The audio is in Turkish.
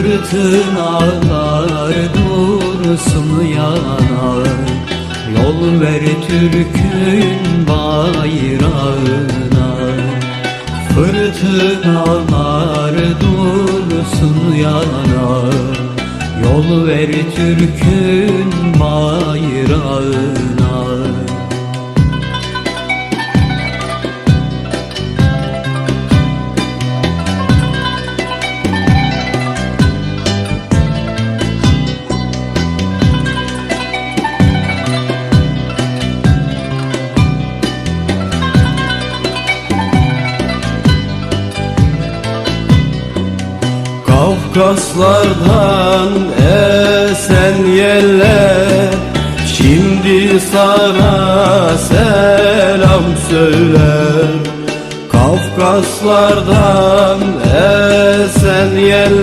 Fırtınalar dursun yanar? Yol ver Türk'ün bayrağına. Fırtınalar dursun yanar? Yol ver Türk'ün bayrağına Kafkaslardan esen yeller Şimdi sana selam söyler. Kafkaslardan esen yeller